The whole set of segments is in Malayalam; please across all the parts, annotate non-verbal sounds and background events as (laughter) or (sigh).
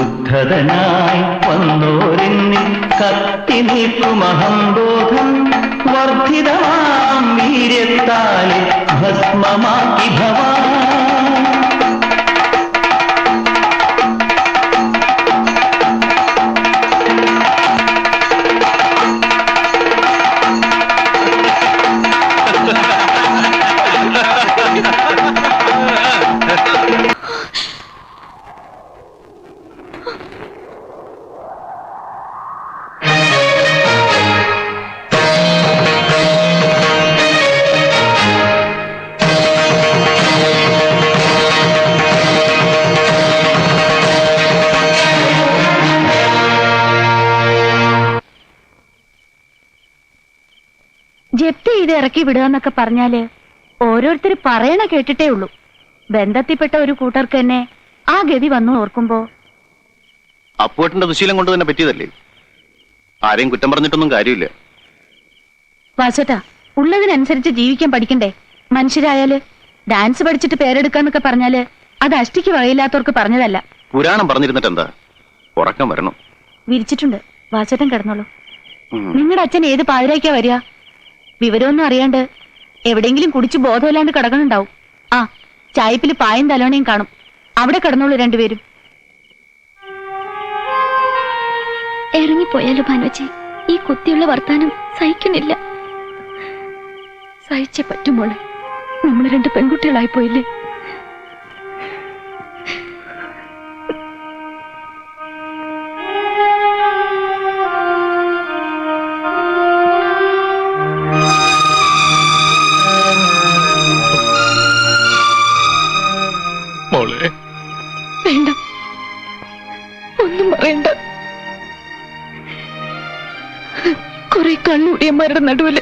ഉദ്ധതനായി വന്നോരെന്നിൽ കത്തി നിൽക്കുമഹംബോധം വർദ്ധിതമാം വീര്യത്താലെ ഭസ്മമാക്കി ഭവാൻ ഇറക്കി വിടുക എന്നൊക്കെ പറഞ്ഞാൽ ഓരോരുത്തർ പറയണ കേട്ടിട്ടേ ഉള്ളൂ. ബന്ധത്തിൽപ്പെട്ട ഒരു കൂട്ടർക്ക് തന്നെ ആ ഗതി വന്നു ഓർക്കുമ്പോ അപ്പുവേട്ടന്റെ ദുശീലം കൊണ്ട് തന്നെ പറ്റിയതല്ലേ? ആരെയും കുറ്റം പറഞ്ഞിട്ടൊന്നും കാര്യമില്ല. വാസോട്ടാ ഉള്ളതിനനുസരിച്ച് ജീവിക്കാൻ പഠിക്കണ്ടേ? മനുഷ്യരായാൽ ഡാൻസ് പഠിച്ചിട്ട് പേരെടുക്കാന്നൊക്കെ പറഞ്ഞാൽ അത് അഷ്ടിക്ക് വകയില്ലാത്തവർക്ക് പറഞ്ഞതല്ല. പുരാണം പറഞ്ഞിരുന്നിട്ട് എന്താ ഉറക്കം വരണം. വിരിച്ചിട്ടുണ്ട്. വാസോട്ടൻ കിടന്നോളൂ. നിങ്ങളുടെ അച്ഛൻ ഏത് പാതിരാക്കാ വരിക? വിവരമൊന്നും അറിയാണ്ട് എവിടെയെങ്കിലും കുടിച്ച് ബോധമില്ലാണ്ട് കിടക്കണുണ്ടാവും. ആ ചായപ്പിൽ പായും തലോണയും കാണും. അവിടെ കിടന്നോളൂ രണ്ടുപേരും. ഇറങ്ങിപ്പോയാലോ ഭാനുവച്ചി? ഈ കുത്തിയുള്ള വർത്താനം സഹിക്കുന്നില്ല. സഹിച്ചേ പറ്റുമോളെ നമ്മൾ രണ്ട് പെൺകുട്ടികളായി പോയില്ലേ മോളെ. വേണ്ട. ഒന്നും പറയണ്ട. കുറെ കണ്ണുടിയന്മാരുടെ നടുവിൽ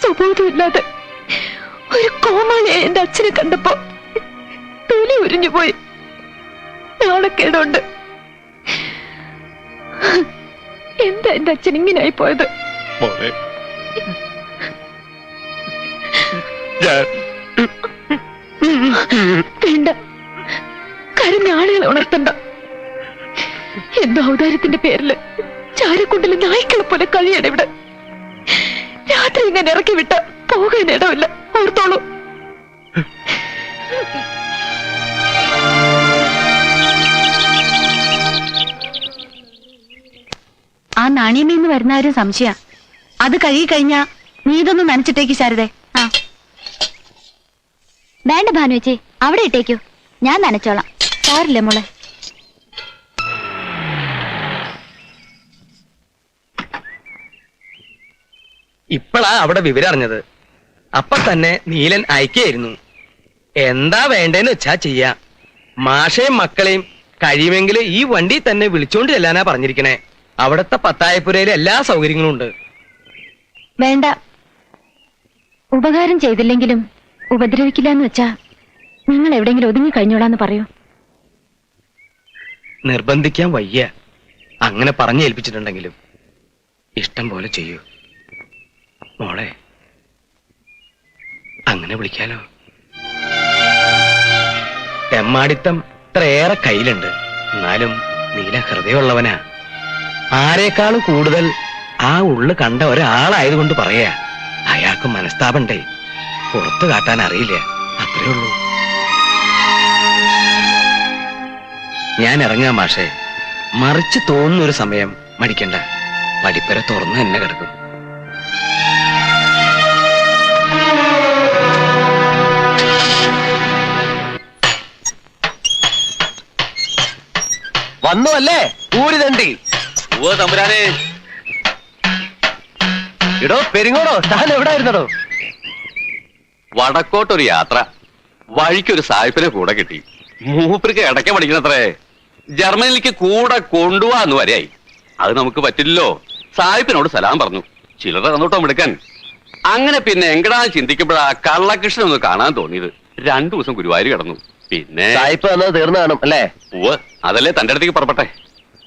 സ്വബോധമില്ലാതെ ഒരു കോമാളിയെ എന്റെ അച്ഛനെ കണ്ടപ്പോ തൊലി ഉരിഞ്ഞു പോയി. നാണക്കേടുണ്ട് എന്താ എന്റെ അച്ഛൻ ഇങ്ങനായി പോയത്? മോളെ. ഞാൻ വേണ്ട ആളുകളെ ഉണർത്തണ്ട. എന്തോ ഔദാര്യത്തിന്റെ പേരിൽ ചാരക്കുണ്ടിലെ നായ്ക്കളെ പോലെ കഴിയണം ഇവിടെ. രാത്രി ഇങ്ങനെ ഇറക്കി വിട്ട പോകാൻ ഇടമില്ല. ഓർത്തോളൂ. ആ നാണിയമ്മയെന്ന് വരുന്ന ഒരു സംശയ. അത് കഴുകി കഴിഞ്ഞാ നീ ഇതൊന്നും നനച്ചിട്ടേക്ക് ശാരദേ. ആ. വേണ്ട ഭാനുവച്ചി അവിടെ ഇട്ടേക്കൂ. ഞാൻ നനച്ചോളാം. സാറില്ലേ മോളെ. ഇപ്പളാ അവിടെ വിവരം അറിഞ്ഞത്. അപ്പൊ തന്നെ നീലൻ അയക്കായിരുന്നു എന്താ വേണ്ടേന്ന് വെച്ചാ ചെയ്യാ. മാഷയും മക്കളെയും കഴിയുമെങ്കിൽ ഈ വണ്ടി തന്നെ വിളിച്ചോണ്ട് ചെല്ലാനാ പറഞ്ഞിരിക്കണേ. അവിടത്തെ പത്തായപ്പുരയിലെ എല്ലാ സൗകര്യങ്ങളും ഉണ്ട്. വേണ്ട. ഉപകാരം ചെയ്തില്ലെങ്കിലും ഉപദ്രവിക്കില്ല എന്ന് വെച്ചാ നിങ്ങൾ എവിടെയെങ്കിലും ഒതുങ്ങി കഴിഞ്ഞോളാന്ന് പറയൂ. നിർബന്ധിക്കാൻ വയ്യ. അങ്ങനെ പറഞ്ഞു ഏൽപ്പിച്ചിട്ടുണ്ടെങ്കിലും ഇഷ്ടം പോലെ ചെയ്യൂ. മോളെ അങ്ങനെ വിളിക്കാലോ? തെമ്മാടിത്തം ഇത്രയേറെ കയ്യിലുണ്ട്. എന്നാലും നീല ഹൃദയമുള്ളവനാ. ആരെക്കാളും കൂടുതൽ ആ ഉള്ളു കണ്ട ഒരാളായതുകൊണ്ട് പറയാ. അയാൾക്ക് മനസ്താപണ്ടേ. പുറത്തു കാട്ടാൻ അറിയില്ല. അത്രേ ഉള്ളൂ. ഞാൻ ഇറങ്ങാം മാഷേ. മറിച്ച് തോന്നുന്ന ഒരു സമയം മടിക്കണ്ട. പഠിപ്പര തുറന്ന് എന്നെ കിടക്കും. വന്നു അല്ലേ ഊരി തണ്ടി തമ്പുരാനെ. ഇടോ പെരിങ്ങോടോ താൻ എവിടെ ആയിരുന്നടോ വടക്കോട്ടൊരു യാത്ര. വഴിക്കൊരു സായിപ്പിനെ കൂടെ കിട്ടി. മൂപ്പർക്ക് ഇടയ്ക്ക് പഠിക്കണത്രേ. ജർമ്മനിലേക്ക് കൂടെ കൊണ്ടുപോവാന്ന് വരെയായി. അത് നമുക്ക് പറ്റില്ലല്ലോ. സായിപ്പിനോട് സലാം പറഞ്ഞു. ചിലർ തന്നോട്ടോ എടുക്കാൻ അങ്ങനെ പിന്നെ എങ്കടാ ചിന്തിക്കുമ്പോഴാ കള്ളകൃഷ്ണൻ ഒന്ന് കാണാൻ തോന്നിയത്. രണ്ടു ദിവസം ഗുരുവായൂർ കിടന്നു. പിന്നെ സായിപ്പ് വന്നത് തീർന്നു കാണും അല്ലേ? ഉവ്വ്. അതല്ലേ തന്റെ അടുത്തേക്ക് പുറപ്പെട്ടെ.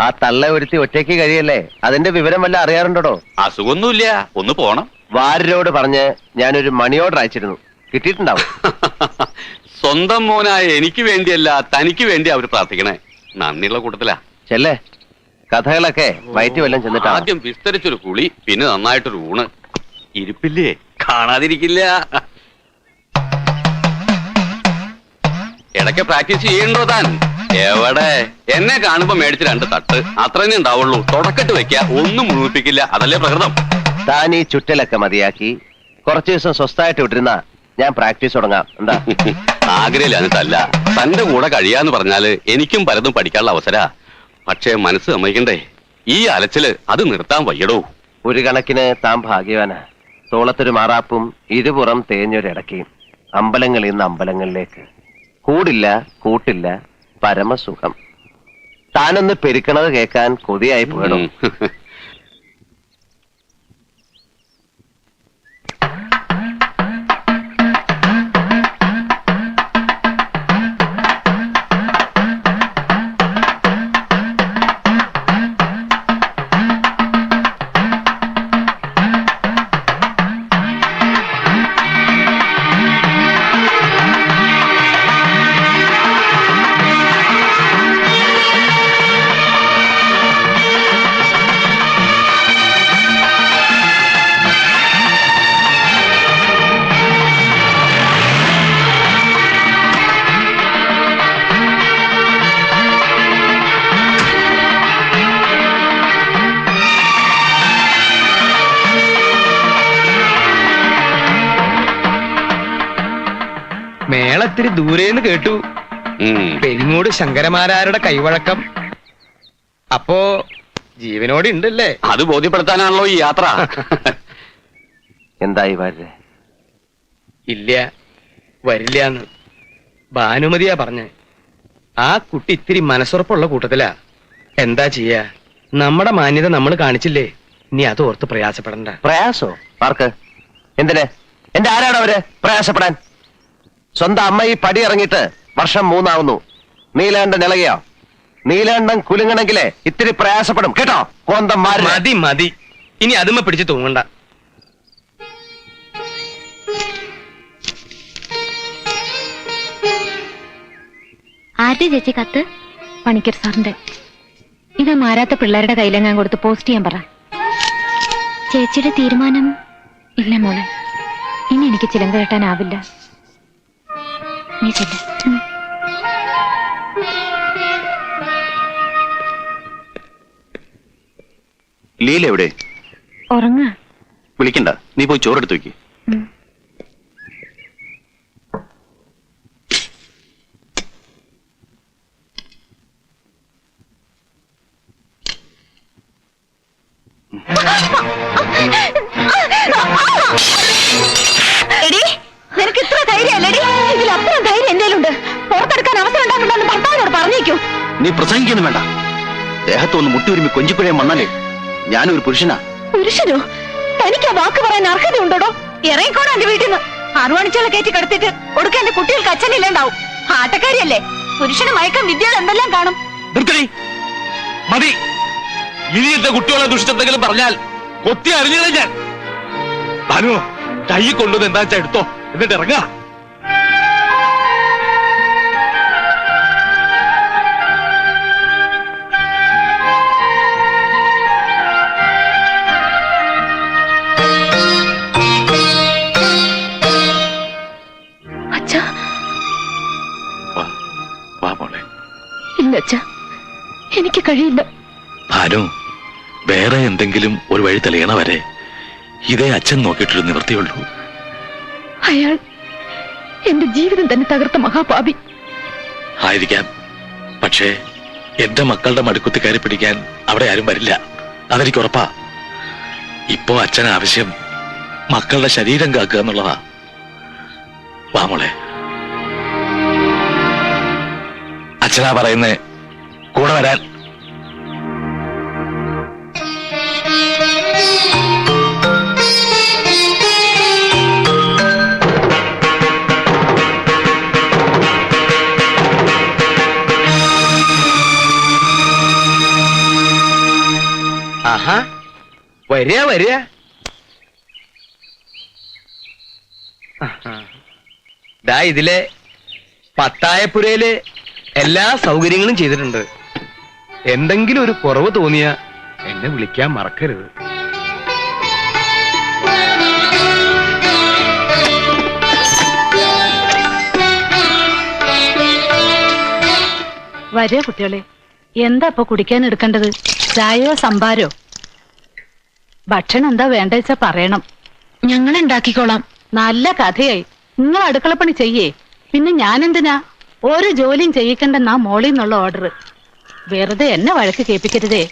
ആ തള്ള ഒരുത്തി ഒറ്റയ്ക്ക് കഴിയല്ലേ? അതിന്റെ വിവരം വല്ല അറിയാറുണ്ടോ അസുഖമൊന്നുമില്ല. ഒന്ന് പോണം. വാര്യരോട് പറഞ്ഞ് ഞാനൊരു മണി ഓർഡർ അയച്ചിരുന്നു. കിട്ടിയിട്ടുണ്ടാവും. (laughs) സ്വന്തം മോനായ എനിക്ക് വേണ്ടിയല്ല തനിക്ക് വേണ്ടി അവർ പ്രാർത്ഥിക്കണേ. നന്ദിയുള്ള കൂട്ടത്തിലാ. ചെല്ലേ കഥകളൊക്കെ വയറ്റി വല്ലം ചെന്നിട്ടാ? ആദ്യം വിസ്തരിച്ചൊരു കുളി പിന്നെ നന്നായിട്ടൊരു ഊണ്. ഇരിപ്പില്ലേ? കാണാതിരിക്കില്ല. ഇടയ്ക്ക് പ്രാക്ടീസ് ചെയ്യണ്ടോ താൻ? എവിടെ? എന്നെ കാണുമ്പോ മേടിച്ച് രണ്ട് തട്ട്. അത്രേ ഉണ്ടാവുള്ളൂ. തുടക്കട്ട് വെക്ക. ഒന്നും മുഴുവിപ്പിക്കില്ല. അതല്ലേ പ്രകൃതം. താൻ ഈ ചുറ്റലൊക്കെ മതിയാക്കി കുറച്ചു ദിവസം സ്വസ്ഥായിട്ട് വിട്ടിരുന്ന ഞാൻ പ്രാക്ടീസ് തുടങ്ങാം. എന്താ? ആഗ്രഹില്ലാഞ്ഞിട്ടല്ല തന്റെ കൂടെ കഴിയാന്ന് പറഞ്ഞാൽ എനിക്കും പലതും പഠിക്കാനുള്ള അവസര. പക്ഷേ മനസ്സ് സമ്മതിക്കണ്ടേ? ഈ അലച്ചിൽ അത് നിർത്താൻ വയ്യടോ. ഒരു കണക്കിന് താൻ ഭാഗ്യവാനാ. തോളത്തൊരു മാറാപ്പും ഇരുപുറം തേഞ്ഞൊരിടക്കയും അമ്പലങ്ങളിൽ നിന്ന് അമ്പലങ്ങളിലേക്ക്. കൂടില്ല കൂട്ടില്ല പരമസുഖം. താനൊന്ന് പെരുക്കണത് കേൾക്കാൻ കൊതിയായി പോകണം മേളത്തിരി ദൂരേന്ന് കേട്ടു. പെരിങ്ങോട് ശങ്കരമാരാരുടെ കൈവഴക്കം. അപ്പോ ജീവനോട് ഉണ്ടല്ലേ? അത് ബോധ്യപ്പെടുത്താനാണല്ലോ ഈ യാത്ര. എന്തായി വരേ ഇല്ല വരില്ല എന്ന് ഭാനുമതിയാ പറഞ്ഞ. ആ കുട്ടി ഇത്തിരി മനസ്സുറപ്പുള്ള കൂട്ടത്തിലാ. എന്താ ചെയ്യാ? നമ്മുടെ മാന്യത നമ്മൾ കാണിച്ചില്ലേ? ഇനി അത് ഓർത്ത് പ്രയാസപ്പെടണ്ട. പ്രയാസോ? ആർക്ക്? എന്തിനെ? എന്റെ ആരാണ് അവർ? പ്രയാസപ്പെടാൻ? സ്വന്തം അമ്മ ഈ പടി ഇറങ്ങിയിട്ട് വർഷം മൂന്നാവുന്നു. നീലാണ്ടൻ ഇളകിയോ? നീലാണ്ടൻ കുലുങ്ങണെങ്കിലേ ഇത്തിരി പ്രയാസപ്പെടും. കേട്ടോ? കോന്തം മാറി മതി മതി. ഇനി അതുമ്മ പിടിച്ച് തൂങ്ങണ്ട. ആരുടെ ചേച്ചി കത്ത് പണിക്കർ സാറിന്റെ. ഇത് മാരാത്ത പിള്ളേരുടെ കയ്യിലെങ്ങാൻ കൊടുത്ത് പോസ്റ്റ് ചെയ്യാൻ പറ. ചേച്ചിയുടെ തീരുമാനം ഇല്ല മോളെ. ഇനി എനിക്ക് ചിലങ്ക കെട്ടാനാവില്ല. നീ ചെല്ല ലീല എവിടെ? ഉറങ്ങ. വിളിക്കണ്ട. നീ പോയി ചോറെടുത്ത് വെക്ക്. നീ പ്രസംഗിക്കുന്നു വേണ്ട. ദേഹത്ത് ഒന്ന് മുട്ടിയുരുമി കൊഞ്ചിക്കുഴയും വന്നാലേ ഞാനൊരു പുരുഷനാ. പുരുഷനോ? തനിക്ക് ആ വാക്ക് പറയാൻ അർഹതയുണ്ടോടോ? ഇറങ്ങിക്കോടാ എന്റെ വീട്ടിൽ നിന്ന്. അറുവാണിച്ചുള്ള കയറ്റി കിടത്തിട്ട് ഒടുക്ക എന്റെ കുട്ടികൾക്ക് അച്ഛനില്ലാണ്ടാവും. ആട്ടക്കാരിയല്ലേ പുരുഷന് മയക്കം വിദ്യകൾ എന്തെല്ലാം കാണും? നിർത്തടി മതി. ഇനിയത്തെ കുട്ടികളെ ദുഷിച്ചെന്തെങ്കിലും പറഞ്ഞാൽ കൊത്തി അറിഞ്ഞു ഞാൻ. ഭാനു കൈ കൊണ്ടുവന്ന് എന്താ വെച്ചാ എടുത്തോ? എന്നിട്ട് ഇറങ്ങാ. ഇല്ല അച്ഛ. എനിക്ക് കഴിയില്ല. ഭാനു വേറെ എന്തെങ്കിലും ഒരു വഴി തെളിയണ വരെ ഇതേ അച്ഛൻ നോക്കിയിട്ടൊരു നിവൃത്തിയുള്ളൂ അയാൾ എന്റെ ജീവിതം തന്നെ തകർത്ത മഹാപാപി. ആയിരിക്കാം. പക്ഷേ എന്റെ മക്കളുടെ മടുക്കുത്തി കയറി പിടിക്കാൻ അവിടെ ആരും വരില്ല. അതെനിക്ക് ഉറപ്പാ. ഇപ്പോ അച്ഛൻ ആവശ്യം മക്കളുടെ ശരീരം കാക്കുക എന്നുള്ളതാ. വാ അച്ഛനാ പറയുന്നത് കൂടെ വരാൻ. ആഹാ. വരിക വരിക. ദാ ഇതിലെ പത്തായപ്പുരയിൽ എല്ലാ സൗകര്യങ്ങളും ചെയ്തിട്ടുണ്ട്. എന്തെങ്കിലും ഒരു കുറവ് തോന്നിയ എന്നെ വിളിക്കാൻ മറക്കരുത്. വരിക കുട്ടികളെ എന്താ ഇപ്പൊ കുടിക്കാൻ എടുക്കേണ്ടത്? ചായയോ സംഭാരോ ഭക്ഷണം എന്താ വേണ്ട വെച്ചാ പറയണം. ഞങ്ങൾ ഉണ്ടാക്കിക്കോളാം. നല്ല കഥയായി. നിങ്ങൾ അടുക്കളപ്പണി ചെയ്യേ. പിന്നെ ഞാനെന്തിനാ ഒരു ജോലിയും ചെയ്യിക്കണ്ടെന്നാ മോളിൽ നിന്നുള്ള ഓർഡർ വെറുതെ എന്നെ വഴക്ക് കേൾപ്പിക്കരുതേ.